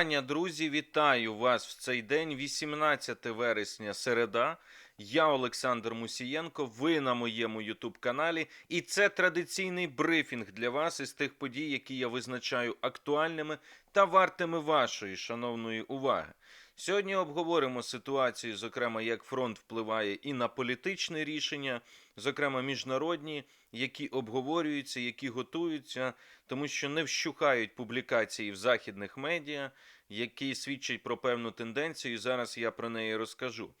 Вітання, друзі, вітаю вас в цей день, 18 вересня, середа. Я Олександр Мусієнко. Ви на моєму Ютуб каналі, і це традиційний брифінг для вас із тих подій, які я визначаю актуальними та вартими вашої шановної уваги. Сьогодні обговоримо ситуацію, зокрема, як фронт впливає і на політичне рішення, зокрема міжнародні, які обговорюються, які готуються, тому що не вщухають публікації в західних медіа, які свідчать про певну тенденцію. і Зараз я про неї розкажу.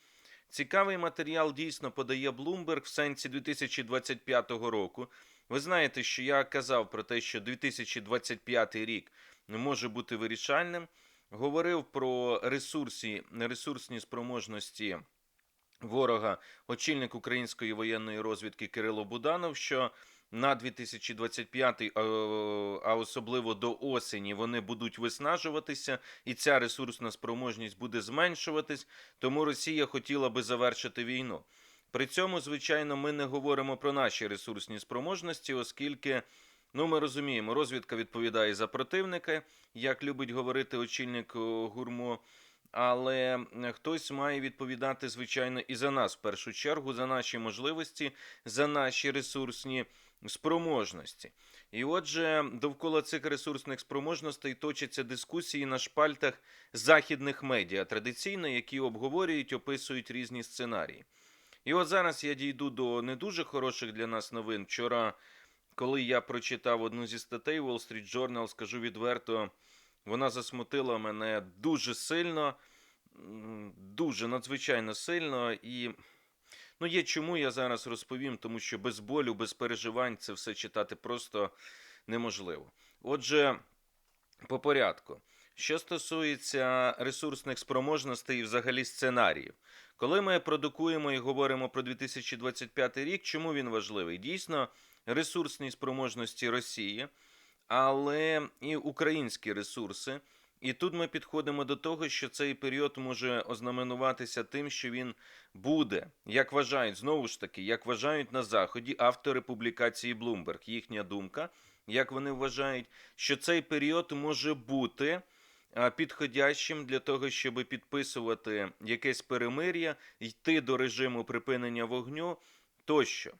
Цікавий матеріал дійсно подає Bloomberg в сенсі 2025 року. Ви знаєте, що я казав про те, що 2025 рік не може бути вирішальним. Говорив про ресурсі, ресурсні спроможності ворога, очільник української воєнної розвідки Кирило Буданов, що на 2025, а а особливо до осені, вони будуть виснажуватися, і ця ресурсна спроможність буде зменшуватись. Тому Росія хотіла би завершити війну. При цьому, звичайно, ми не говоримо про наші ресурсні спроможності, оскільки. Ну, ми розуміємо, розвідка відповідає за противника, як любить говорити очільник гурмо. Але хтось має відповідати, звичайно, і за нас в першу чергу, за наші можливості, за наші ресурсні спроможності. І отже, довкола цих ресурсних спроможностей точаться дискусії на шпальтах західних медіа, традиційно, які обговорюють, описують різні сценарії. І от зараз я дійду до не дуже хороших для нас новин. Вчора, коли я прочитав одну зі статей Wall Street Journal, скажу відверто, вона засмутила мене дуже сильно, дуже надзвичайно сильно. І ну, є чому я зараз розповім, тому що без болю, без переживань це все читати просто неможливо. Отже, по порядку. Що стосується ресурсних спроможностей і взагалі сценаріїв, коли ми продукуємо і говоримо про 2025 рік, чому він важливий? Дійсно, ресурсні спроможності Росії, але і українські ресурси. І тут ми підходимо до того, що цей період може ознаменуватися тим, що він буде, як вважають знову ж таки, як вважають на заході автори публікації Bloomberg, їхня думка, як вони вважають, що цей період може бути підходящим для того, щоб підписувати якесь перемир'я, йти до режиму припинення вогню тощо.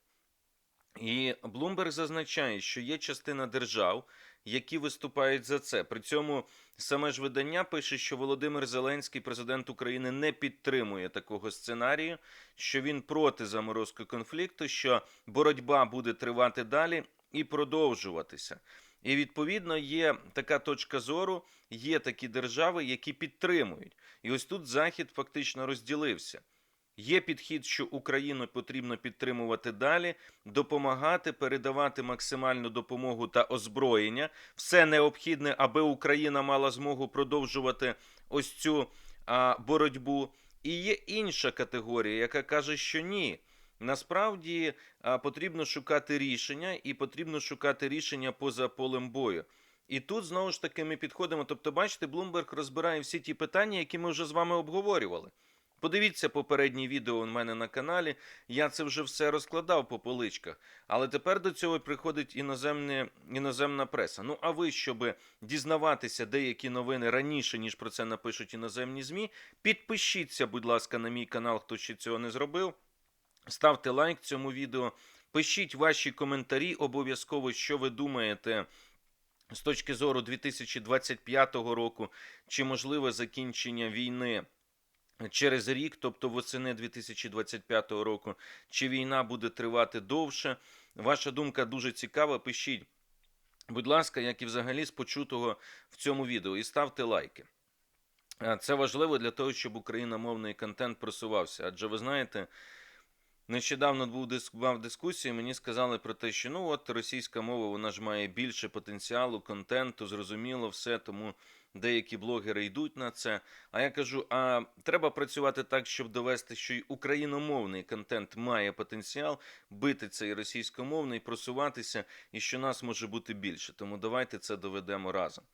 І Блумберг зазначає, що є частина держав, які виступають за це. При цьому саме ж видання пише, що Володимир Зеленський, президент України, не підтримує такого сценарію, що він проти заморозки конфлікту, що боротьба буде тривати далі і продовжуватися. І відповідно є така точка зору, є такі держави, які підтримують. І ось тут Захід фактично розділився. Є підхід, що Україну потрібно підтримувати далі, допомагати, передавати максимальну допомогу та озброєння. Все необхідне, аби Україна мала змогу продовжувати ось цю а, боротьбу. І є інша категорія, яка каже, що ні. Насправді а, потрібно шукати рішення, і потрібно шукати рішення поза полем бою. І тут знову ж таки ми підходимо. Тобто, бачите, Блумберг розбирає всі ті питання, які ми вже з вами обговорювали. Подивіться попереднє відео у мене на каналі. Я це вже все розкладав по поличках. Але тепер до цього приходить іноземне, іноземна преса. Ну а ви, щоб дізнаватися деякі новини раніше, ніж про це напишуть іноземні ЗМІ, підпишіться, будь ласка, на мій канал, хто ще цього не зробив. Ставте лайк цьому відео, пишіть ваші коментарі обов'язково, що ви думаєте. З точки зору 2025 року, чи можливе закінчення війни через рік, тобто восени 2025 року, чи війна буде тривати довше. Ваша думка дуже цікава. Пишіть, будь ласка, як і взагалі з почутого в цьому відео, і ставте лайки. Це важливо для того, щоб україномовний контент просувався. Адже ви знаєте, нещодавно був диск- мав дискусію, мені сказали про те, що ну от російська мова вона ж має більше потенціалу, контенту, зрозуміло, все, тому деякі блогери йдуть на це. А я кажу: а треба працювати так, щоб довести, що й україномовний контент має потенціал бити цей російськомовний, просуватися, і що нас може бути більше. Тому давайте це доведемо разом.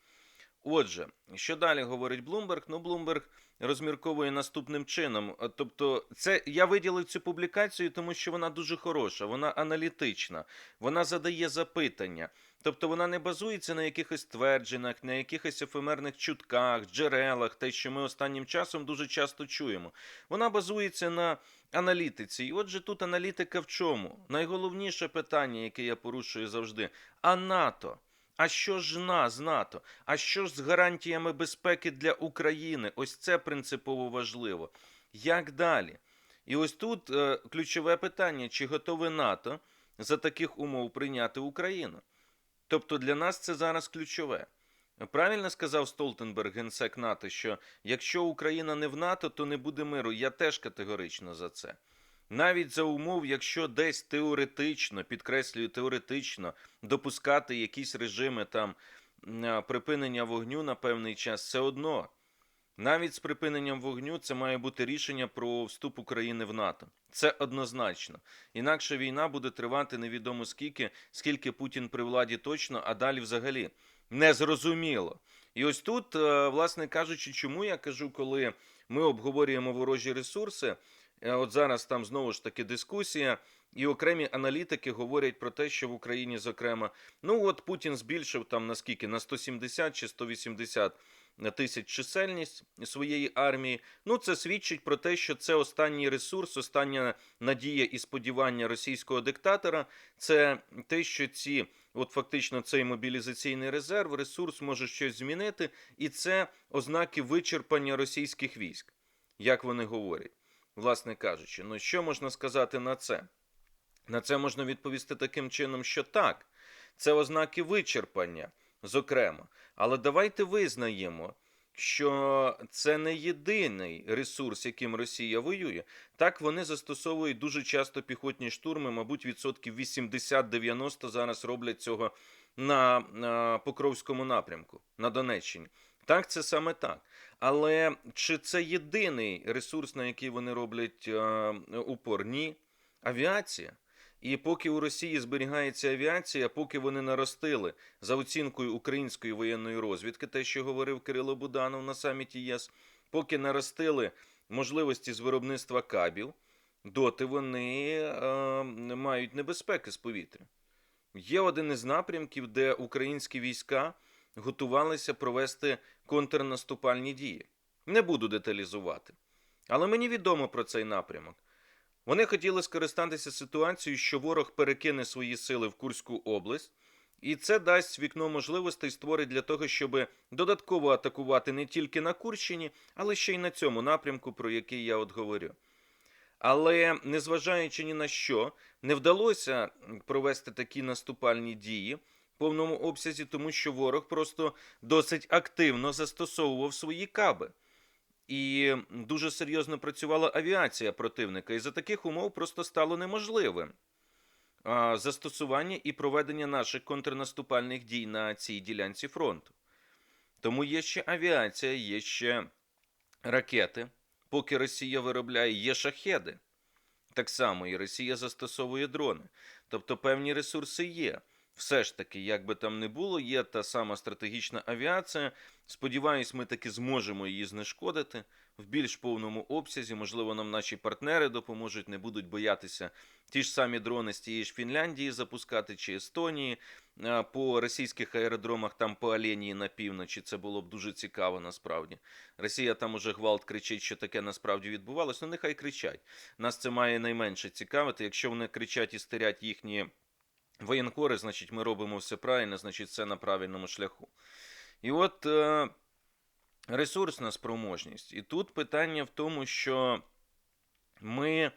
Отже, що далі говорить Блумберг? Ну, Блумберг розмірковує наступним чином. Тобто, це я виділив цю публікацію, тому що вона дуже хороша, вона аналітична, вона задає запитання. Тобто вона не базується на якихось твердженнях, на якихось ефемерних чутках, джерелах, те, що ми останнім часом дуже часто чуємо. Вона базується на аналітиці. І отже, тут аналітика в чому? Найголовніше питання, яке я порушую завжди: а НАТО? А що ж на з НАТО? А що ж з гарантіями безпеки для України? Ось це принципово важливо. Як далі? І ось тут е, ключове питання: чи готове НАТО за таких умов прийняти Україну? Тобто для нас це зараз ключове. Правильно сказав Столтенберг, генсек НАТО, що якщо Україна не в НАТО, то не буде миру. Я теж категорично за це. Навіть за умов, якщо десь теоретично, підкреслюю теоретично, допускати якісь режими там припинення вогню на певний час, все одно. Навіть з припиненням вогню це має бути рішення про вступ України в НАТО. Це однозначно. Інакше війна буде тривати невідомо скільки, скільки Путін при владі точно, а далі взагалі незрозуміло. І ось тут, е, власне кажучи, чому я кажу, коли ми обговорюємо ворожі ресурси, е, от зараз там знову ж таки дискусія, і окремі аналітики говорять про те, що в Україні, зокрема, ну от Путін збільшив там наскільки на 170 чи 180 тисяч чисельність своєї армії. Ну, це свідчить про те, що це останній ресурс, остання надія і сподівання російського диктатора. Це те, що ці, от фактично, цей мобілізаційний резерв, ресурс може щось змінити, і це ознаки вичерпання російських військ, як вони говорять, власне кажучи. Ну що можна сказати на це? На це можна відповісти таким чином, що так, це ознаки вичерпання, зокрема. Але давайте визнаємо, що це не єдиний ресурс, яким Росія воює. Так вони застосовують дуже часто піхотні штурми, мабуть, відсотків 80-90 зараз роблять цього на, на Покровському напрямку, на Донеччині. Так, це саме так. Але чи це єдиний ресурс, на який вони роблять е, упор? Ні. Авіація. І поки у Росії зберігається авіація, поки вони наростили за оцінкою української воєнної розвідки, те, що говорив Кирило Буданов на саміті ЄС, поки наростили можливості з виробництва кабів, доти вони е, мають небезпеки з повітря. Є один із напрямків, де українські війська готувалися провести контрнаступальні дії. Не буду деталізувати. Але мені відомо про цей напрямок. Вони хотіли скористатися ситуацією, що ворог перекине свої сили в Курську область, і це дасть вікно можливостей створить для того, щоб додатково атакувати не тільки на Курщині, але ще й на цьому напрямку, про який я от говорю. Але незважаючи ні на що, не вдалося провести такі наступальні дії в повному обсязі, тому що ворог просто досить активно застосовував свої каби. І дуже серйозно працювала авіація противника, і за таких умов просто стало неможливим застосування і проведення наших контрнаступальних дій на цій ділянці фронту. Тому є ще авіація, є ще ракети. Поки Росія виробляє, є шахеди. Так само і Росія застосовує дрони. Тобто певні ресурси є. Все ж таки, як би там не було, є та сама стратегічна авіація. Сподіваюсь, ми таки зможемо її знешкодити в більш повному обсязі. Можливо, нам наші партнери допоможуть, не будуть боятися ті ж самі дрони з тієї ж Фінляндії запускати чи Естонії по російських аеродромах, там по Оленії на півночі. Це було б дуже цікаво насправді. Росія там уже гвалт кричить, що таке насправді відбувалось. Ну нехай кричать. Нас це має найменше цікавити. Якщо вони кричать і стерять їхні. Воєнкори, значить, ми робимо все правильно, значить, це на правильному шляху. І от е, ресурсна спроможність. І тут питання в тому, що ми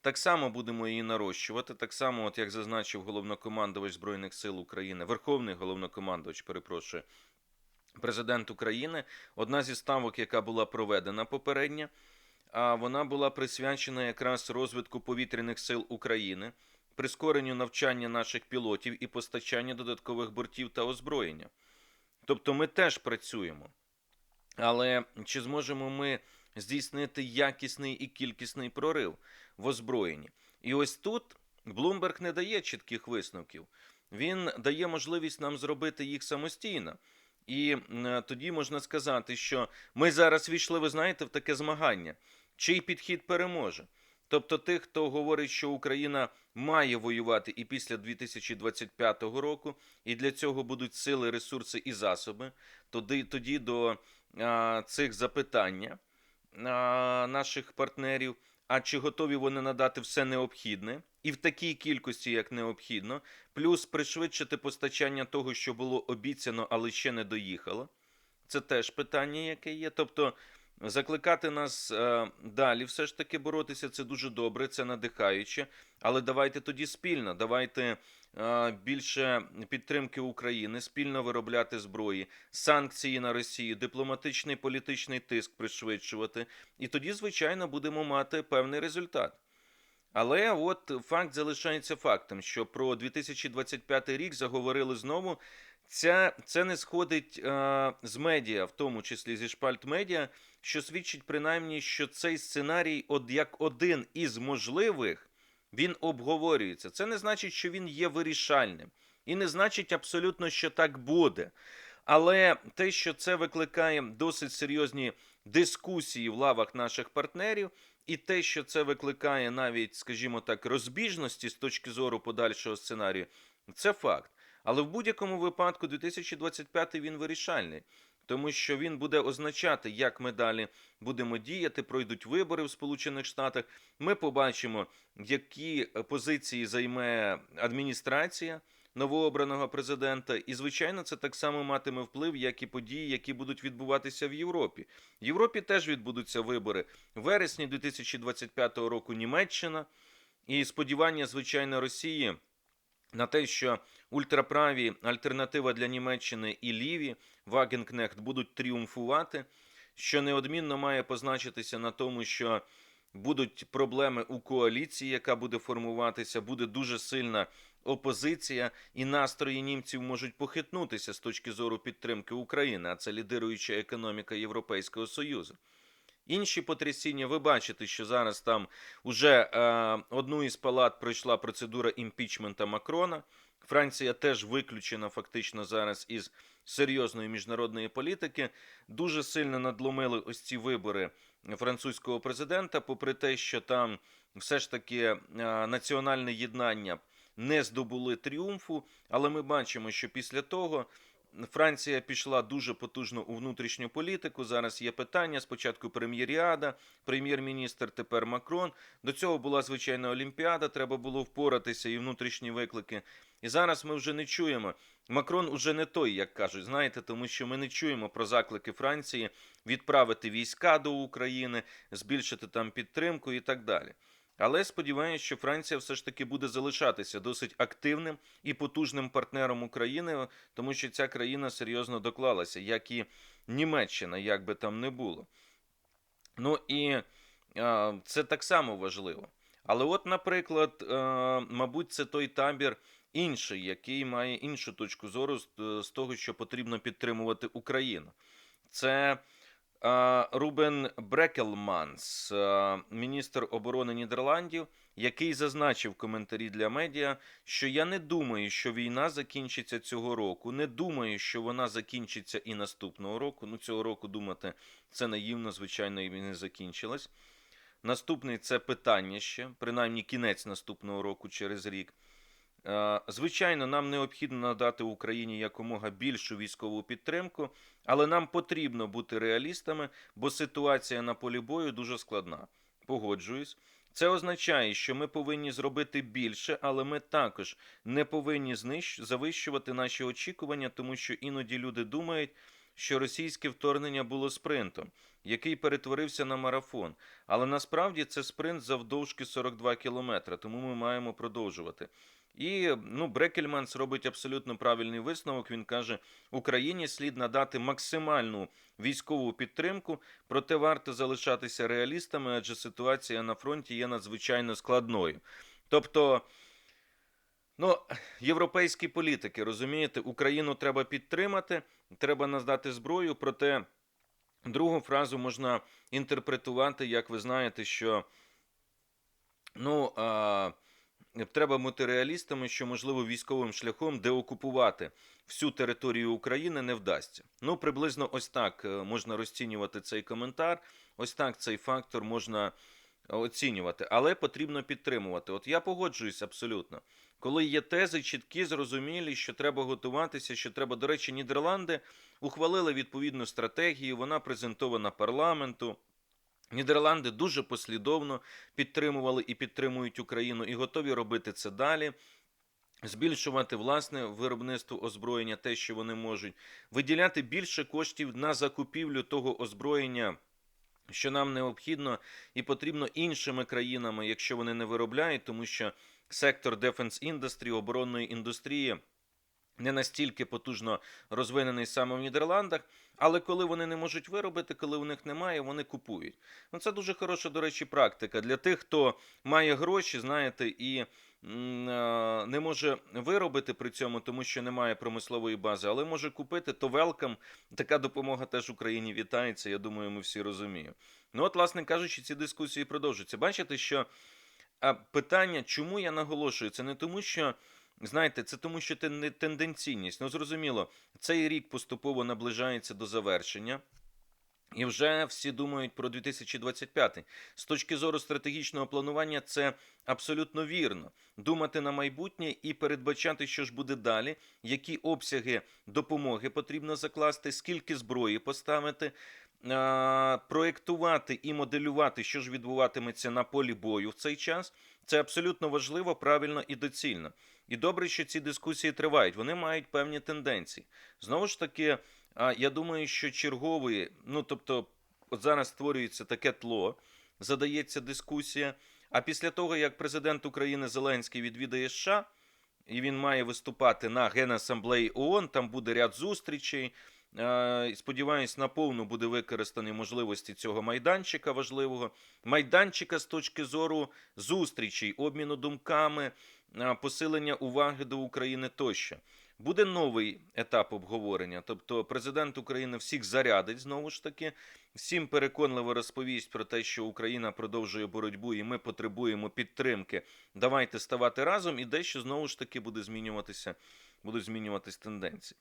так само будемо її нарощувати, так само, от як зазначив головнокомандувач Збройних сил України, Верховний головнокомандувач, перепрошую, президент України, одна зі ставок, яка була проведена попередня, а вона була присвячена якраз розвитку повітряних сил України прискоренню навчання наших пілотів і постачання додаткових бортів та озброєння. Тобто ми теж працюємо. Але чи зможемо ми здійснити якісний і кількісний прорив в озброєнні? І ось тут Блумберг не дає чітких висновків. Він дає можливість нам зробити їх самостійно. І е, тоді можна сказати, що ми зараз війшли, ви знаєте, в таке змагання. Чий підхід переможе? Тобто тих, хто говорить, що Україна має воювати і після 2025 року, і для цього будуть сили, ресурси і засоби, тоді, тоді до а, цих запитання а, наших партнерів. А чи готові вони надати все необхідне і в такій кількості, як необхідно, плюс пришвидшити постачання того, що було обіцяно, але ще не доїхало. Це теж питання, яке є. Тобто закликати нас е, далі все ж таки боротися, це дуже добре, це надихаюче. Але давайте тоді спільно, давайте е, більше підтримки України, спільно виробляти зброї, санкції на Росію, дипломатичний політичний тиск пришвидшувати. І тоді, звичайно, будемо мати певний результат. Але от факт залишається фактом, що про 2025 рік заговорили знову. Ця, це не сходить е, з медіа, в тому числі зі шпальт медіа, що свідчить принаймні, що цей сценарій, от як один із можливих, він обговорюється. Це не значить, що він є вирішальним, і не значить абсолютно, що так буде. Але те, що це викликає досить серйозні дискусії в лавах наших партнерів, і те, що це викликає навіть, скажімо так, розбіжності з точки зору подальшого сценарію, це факт. Але в будь-якому випадку 2025 він вирішальний, тому що він буде означати, як ми далі будемо діяти. Пройдуть вибори в Сполучених Штатах. Ми побачимо, які позиції займе адміністрація новообраного президента. І, звичайно, це так само матиме вплив, як і події, які будуть відбуватися в Європі. В Європі теж відбудуться вибори в вересні 2025 року. Німеччина і сподівання, звичайно, Росії. На те, що ультраправі альтернатива для Німеччини і ліві Вагенкнехт будуть тріумфувати, що неодмінно має позначитися на тому, що будуть проблеми у коаліції, яка буде формуватися, буде дуже сильна опозиція, і настрої німців можуть похитнутися з точки зору підтримки України, а це лідируюча економіка Європейського Союзу. Інші потрясіння, ви бачите, що зараз там уже е, одну із палат пройшла процедура імпічмента Макрона. Франція теж виключена фактично зараз із серйозної міжнародної політики. Дуже сильно надломили ось ці вибори французького президента, попри те, що там все ж таки е, національне єднання не здобули тріумфу. Але ми бачимо, що після того. Франція пішла дуже потужно у внутрішню політику. Зараз є питання. Спочатку прем'єріада, прем'єр-міністр, тепер Макрон. До цього була звичайна Олімпіада. Треба було впоратися і внутрішні виклики. І зараз ми вже не чуємо. Макрон уже не той, як кажуть, знаєте, тому що ми не чуємо про заклики Франції відправити війська до України, збільшити там підтримку і так далі. Але сподіваюся, що Франція все ж таки буде залишатися досить активним і потужним партнером України, тому що ця країна серйозно доклалася, як і Німеччина, як би там не було. Ну і це так само важливо. Але, от, наприклад, а, мабуть, це той табір інший, який має іншу точку зору з, того, що потрібно підтримувати Україну. Це Рубен Брекелманс, міністр оборони Нідерландів, який зазначив коментарі для медіа, що я не думаю, що війна закінчиться цього року. Не думаю, що вона закінчиться і наступного року. Ну, цього року думати це наївно, звичайно, і не закінчилась. Наступний це питання ще, принаймні кінець наступного року через рік. Е, Звичайно, нам необхідно надати Україні якомога більшу військову підтримку, але нам потрібно бути реалістами, бо ситуація на полі бою дуже складна. Погоджуюсь. Це означає, що ми повинні зробити більше, але ми також не повинні знищ... завищувати наші очікування, тому що іноді люди думають, що російське вторгнення було спринтом, який перетворився на марафон. Але насправді це спринт завдовжки 42 кілометри, тому ми маємо продовжувати. І ну, Брекельманс робить абсолютно правильний висновок. Він каже, Україні слід надати максимальну військову підтримку, проте варто залишатися реалістами, адже ситуація на фронті є надзвичайно складною. Тобто, ну, європейські політики, розумієте, Україну треба підтримати, треба надати зброю, проте другу фразу можна інтерпретувати, як ви знаєте, що ну. А, Треба бути реалістами, що можливо військовим шляхом деокупувати всю територію України не вдасться. Ну приблизно ось так е, можна розцінювати цей коментар. Ось так цей фактор можна оцінювати, але потрібно підтримувати. От я погоджуюсь абсолютно. Коли є тези чіткі, зрозумілі, що треба готуватися, що треба, до речі, Нідерланди ухвалили відповідну стратегію, вона презентована парламенту. Нідерланди дуже послідовно підтримували і підтримують Україну і готові робити це далі. Збільшувати власне виробництво озброєння, те, що вони можуть, виділяти більше коштів на закупівлю того озброєння, що нам необхідно і потрібно іншими країнами, якщо вони не виробляють, тому що сектор Defense Industry, оборонної індустрії не настільки потужно розвинений саме в Нідерландах, але коли вони не можуть виробити, коли у них немає, вони купують. Ну це дуже хороша, до речі, практика для тих, хто має гроші, знаєте, і е, не може виробити при цьому, тому що немає промислової бази, але може купити, то велкам. Така допомога теж Україні вітається. Я думаю, ми всі розуміємо. Ну, от, власне кажучи, ці дискусії продовжуються. Бачите, що питання, чому я наголошую, це не тому, що. Знаєте, це тому, що це не тенденційність. Ну, зрозуміло, цей рік поступово наближається до завершення. І вже всі думають про 2025. З точки зору стратегічного планування, це абсолютно вірно. Думати на майбутнє і передбачати, що ж буде далі, які обсяги допомоги потрібно закласти, скільки зброї поставити, проєктувати і моделювати, що ж відбуватиметься на полі бою в цей час. Це абсолютно важливо, правильно і доцільно. І добре, що ці дискусії тривають. Вони мають певні тенденції. Знову ж таки, я думаю, що черговий, ну тобто, от зараз створюється таке тло, задається дискусія. А після того, як президент України Зеленський відвідає США, і він має виступати на Генасамблеї ООН, там буде ряд зустрічей. Е, Сподіваюсь, наповну буде використані можливості цього майданчика важливого. Майданчика з точки зору зустрічей, обміну думками, е, посилення уваги до України тощо. Буде новий етап обговорення. Тобто, президент України всіх зарядить знову ж таки, всім переконливо розповість про те, що Україна продовжує боротьбу, і ми потребуємо підтримки. Давайте ставати разом, і дещо знову ж таки буде змінюватися, будуть змінюватись тенденції.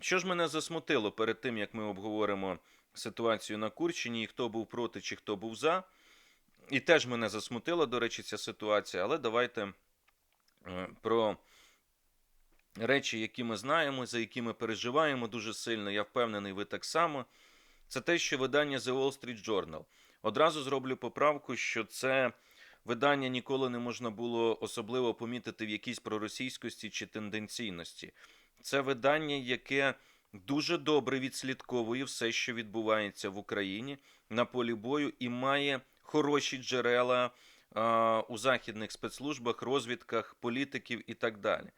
Що ж мене засмутило перед тим, як ми обговоримо ситуацію на Курщині, і хто був проти, чи хто був за. І теж мене засмутила, до речі, ця ситуація, але давайте е, про речі, які ми знаємо, за які ми переживаємо дуже сильно. Я впевнений, ви так само. Це те, що видання The Wall Street Journal. Одразу зроблю поправку, що це видання ніколи не можна було особливо помітити в якійсь проросійськості чи тенденційності. Це видання, яке дуже добре відслідковує все, що відбувається в Україні на полі бою, і має хороші джерела а, у західних спецслужбах, розвідках, політиків і так далі.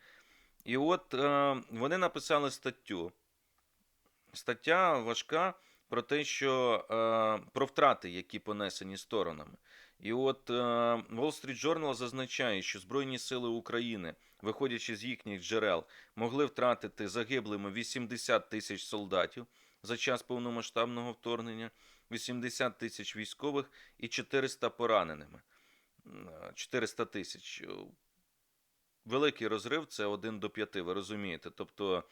І от а, вони написали статтю. Стаття важка про те, що е, про втрати, які понесені сторонами. І от е, Wall Street Journal зазначає, що Збройні сили України, виходячи з їхніх джерел, могли втратити загиблими 80 тисяч солдатів за час повномасштабного вторгнення, 80 тисяч військових і 400 пораненими. Е, 400 тисяч. Великий розрив це 1 до 5, ви розумієте. Тобто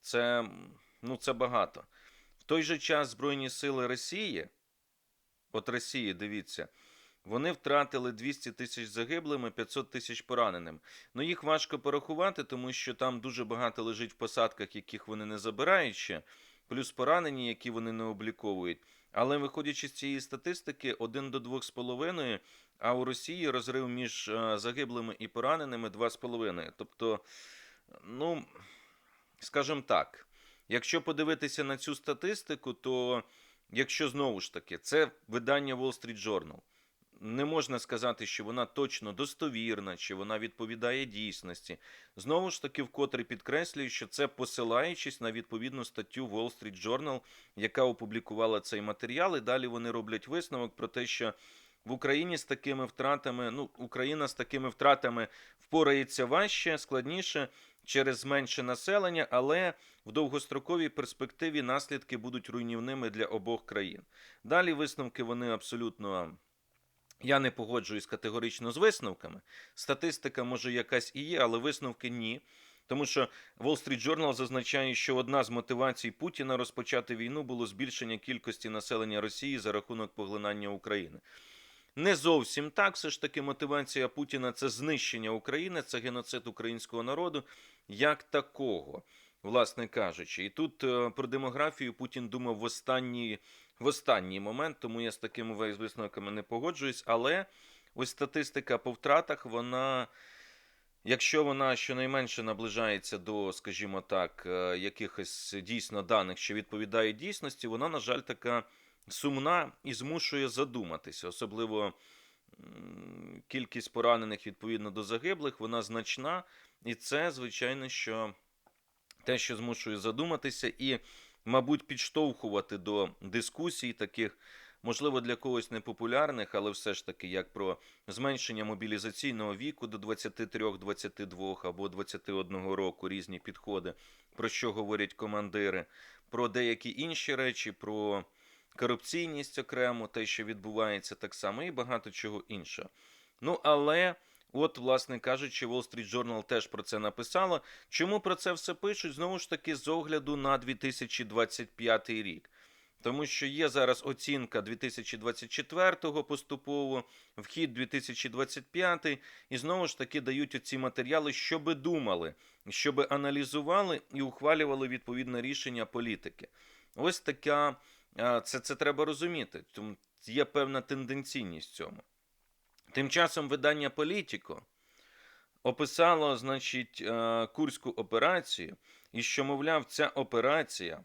це, ну, це багато. В той же час Збройні сили Росії, от Росії, дивіться, вони втратили 200 тисяч загиблими, 500 тисяч пораненими. Ну їх важко порахувати, тому що там дуже багато лежить в посадках, яких вони не забирають ще, плюс поранені, які вони не обліковують. Але виходячи з цієї статистики, 1 до 2,5, а у Росії розрив між е, загиблими і пораненими 2,5. Тобто, ну, скажімо так. Якщо подивитися на цю статистику, то якщо знову ж таки це видання Wall Street Journal, не можна сказати, що вона точно достовірна, чи вона відповідає дійсності. Знову ж таки, вкотре підкреслюю, що це посилаючись на відповідну статтю Wall Street Journal, яка опублікувала цей матеріал, і далі вони роблять висновок про те, що в Україні з такими втратами, ну, Україна з такими втратами впорається важче, складніше через менше населення, але в довгостроковій перспективі наслідки будуть руйнівними для обох країн. Далі висновки вони абсолютно. Я не погоджуюсь категорично з висновками. Статистика може якась і є, але висновки ні. Тому що Wall Street Journal зазначає, що одна з мотивацій Путіна розпочати війну було збільшення кількості населення Росії за рахунок поглинання України. Не зовсім так. Все ж таки, мотивація Путіна це знищення України, це геноцид українського народу як такого, власне кажучи. І тут е, про демографію Путін думав в останній, в останній момент, тому я з такими висновками не погоджуюсь. Але ось статистика по втратах, вона. Якщо вона щонайменше наближається до, скажімо так, е, якихось дійсно даних, що відповідають дійсності, вона, на жаль, така сумна і змушує задуматися. Особливо кількість поранених відповідно до загиблих, вона значна, і це, звичайно, що те, що змушує задуматися, і, мабуть, підштовхувати до дискусій таких. Можливо, для когось непопулярних, але все ж таки, як про зменшення мобілізаційного віку до 23, 22 або 21 року різні підходи, про що говорять командири, про деякі інші речі, про корупційність окремо, те, що відбувається так само, і багато чого іншого. Ну, але. От, власне кажучи, Wall Street Journal теж про це написала. Чому про це все пишуть? Знову ж таки, з огляду на 2025 рік. Тому що є зараз оцінка 2024-го поступово, вхід 2025, і знову ж таки дають оці матеріали, щоби думали, щоби аналізували і ухвалювали відповідне рішення політики. Ось така це, це треба розуміти. Тому є певна тенденційність в цьому. Тим часом видання Політіко описало, значить, е, курську операцію, і що, мовляв, ця операція,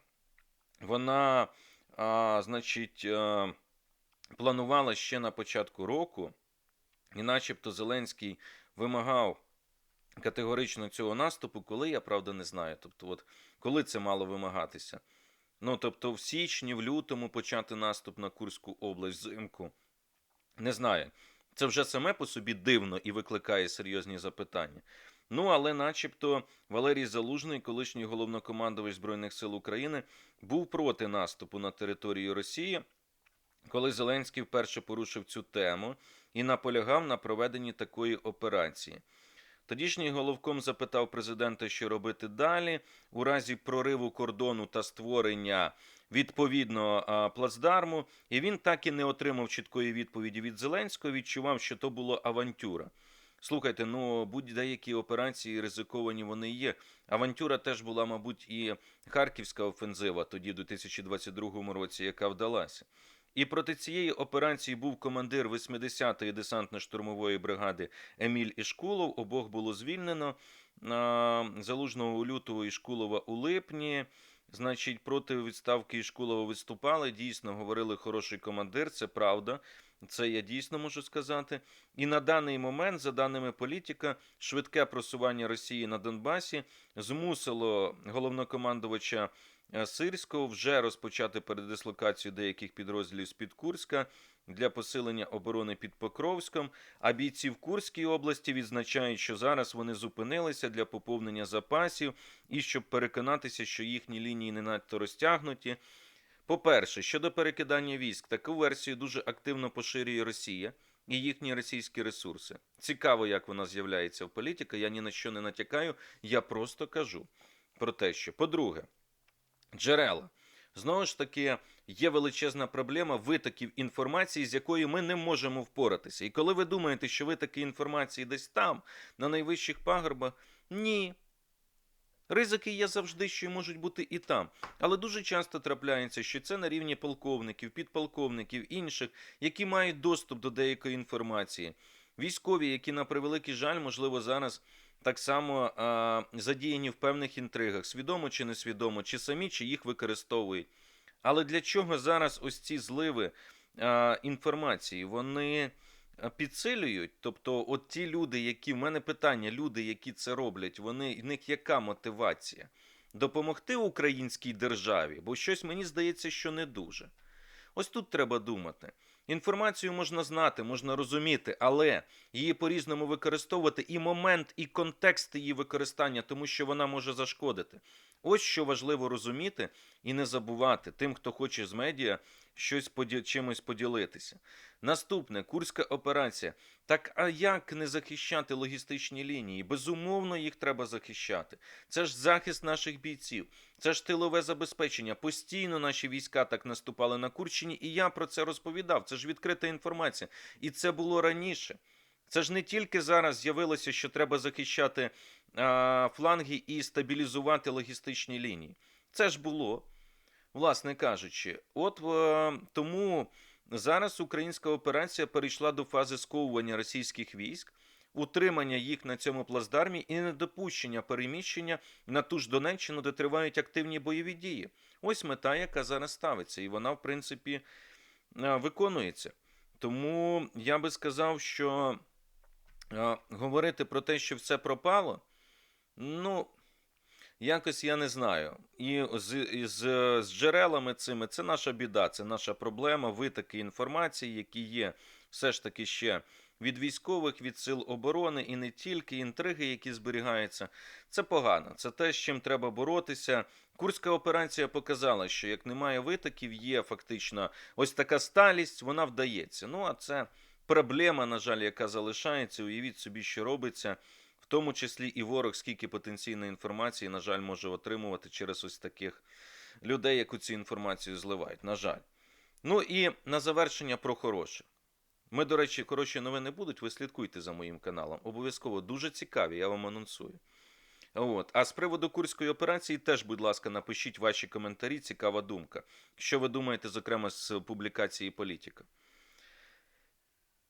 вона, значить, е, планувала ще на початку року, і начебто Зеленський вимагав категорично цього наступу, коли я правда не знаю. Тобто, от коли це мало вимагатися? Ну, тобто, в січні, в лютому почати наступ на Курську область взимку. Не знаю. Це вже саме по собі дивно і викликає серйозні запитання. Ну, але, начебто, Валерій Залужний, колишній головнокомандувач Збройних сил України, був проти наступу на територію Росії, коли Зеленський вперше порушив цю тему і наполягав на проведенні такої операції. Тодішній головком запитав президента, що робити далі у разі прориву кордону та створення відповідного а, плацдарму, і він так і не отримав чіткої відповіді від Зеленського. Відчував, що то було авантюра. Слухайте, ну будь-деякі операції ризиковані вони є. Авантюра теж була, мабуть, і Харківська офензива тоді, у 2022 році, яка вдалася. І проти цієї операції був командир 80-ї десантно-штурмової бригади Еміль Ішкулов. Обох було звільнено залужного у лютого Ішкулова у липні. Значить, проти відставки Ішкулова виступали. Дійсно, говорили хороший командир, це правда. Це я дійсно можу сказати. І на даний момент, за даними політика, швидке просування Росії на Донбасі змусило головнокомандувача Сирського вже розпочати передислокацію деяких підрозділів з під Курська для посилення оборони під Покровськом. А бійці в Курській області відзначають, що зараз вони зупинилися для поповнення запасів і щоб переконатися, що їхні лінії не надто розтягнуті. По-перше, щодо перекидання військ, таку версію дуже активно поширює Росія і їхні російські ресурси. Цікаво, як вона з'являється в політиці. Я ні на що не натякаю, я просто кажу про те, що, по-друге, джерела. Знову ж таки, є величезна проблема витоків інформації, з якою ми не можемо впоратися. І коли ви думаєте, що витоки інформації десь там, на найвищих пагорбах, ні. Ризики є завжди, що можуть бути і там. Але дуже часто трапляється, що це на рівні полковників, підполковників, інших, які мають доступ до деякої інформації. Військові, які, на превеликий жаль, можливо, зараз так само а, задіяні в певних інтригах, свідомо чи несвідомо, чи самі, чи їх використовують. Але для чого зараз ось ці зливи а, інформації? Вони підсилюють. Тобто, от ті люди, які в мене питання, люди, які це роблять, вони в них яка мотивація? Допомогти українській державі, бо щось мені здається, що не дуже. Ось тут треба думати. Інформацію можна знати, можна розуміти, але її по-різному використовувати і момент, і контекст її використання, тому що вона може зашкодити. Ось що важливо розуміти і не забувати тим, хто хоче з медіа щось поді... чимось поділитися. Наступне Курська операція. Так а як не захищати логістичні лінії? Безумовно, їх треба захищати. Це ж захист наших бійців, це ж тилове забезпечення. Постійно наші війська так наступали на Курщині, і я про це розповідав. Це ж відкрита інформація. І це було раніше. Це ж не тільки зараз з'явилося, що треба захищати а, фланги і стабілізувати логістичні лінії. Це ж було, власне кажучи. От е, тому зараз українська операція перейшла до фази сковування російських військ, утримання їх на цьому плацдармі і недопущення переміщення на ту ж Донеччину, де тривають активні бойові дії. Ось мета, яка зараз ставиться, і вона, в принципі, е, виконується. Тому я би сказав, що е, говорити про те, що все пропало, ну, якось я не знаю. І з, з, з джерелами цими це наша біда, це наша проблема, витоки інформації, які є все ж таки ще від військових, від сил оборони і не тільки інтриги, які зберігаються. Це погано. Це те, з чим треба боротися. Курська операція показала, що як немає витоків, є фактично ось така сталість, вона вдається. Ну а це проблема, на жаль, яка залишається. Уявіть собі, що робиться. Тому числі і ворог, скільки потенційної інформації, на жаль, може отримувати через ось таких людей, яку цю інформацію зливають. На жаль. Ну і на завершення про хороше. Ми, до речі, хороші новини будуть. Ви слідкуйте за моїм каналом. Обов'язково дуже цікаві, я вам анонсую. От. А з приводу курської операції теж, будь ласка, напишіть ваші коментарі, цікава думка. Що ви думаєте, зокрема, з публікації політика?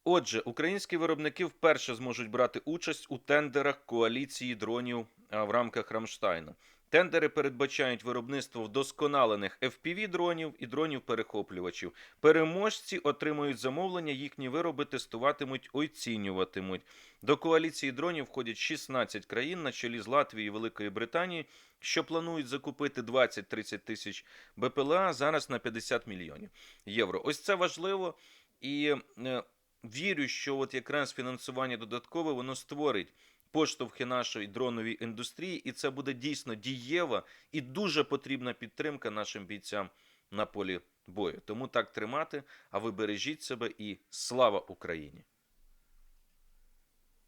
Отже, українські виробники вперше зможуть брати участь у тендерах коаліції дронів в рамках Рамштайна. Тендери передбачають виробництво вдосконалених FPV-дронів і дронів-перехоплювачів. Переможці отримують замовлення, їхні вироби тестуватимуть, оцінюватимуть. До коаліції дронів входять 16 країн на чолі з Латвією і Великої Британії, що планують закупити 20-30 тисяч БПЛА зараз на 50 мільйонів євро. Ось це важливо і. Вірю, що от якраз фінансування додаткове воно створить поштовхи нашої дроновій індустрії, і це буде дійсно дієва і дуже потрібна підтримка нашим бійцям на полі бою. Тому так тримати. А ви бережіть себе і слава Україні!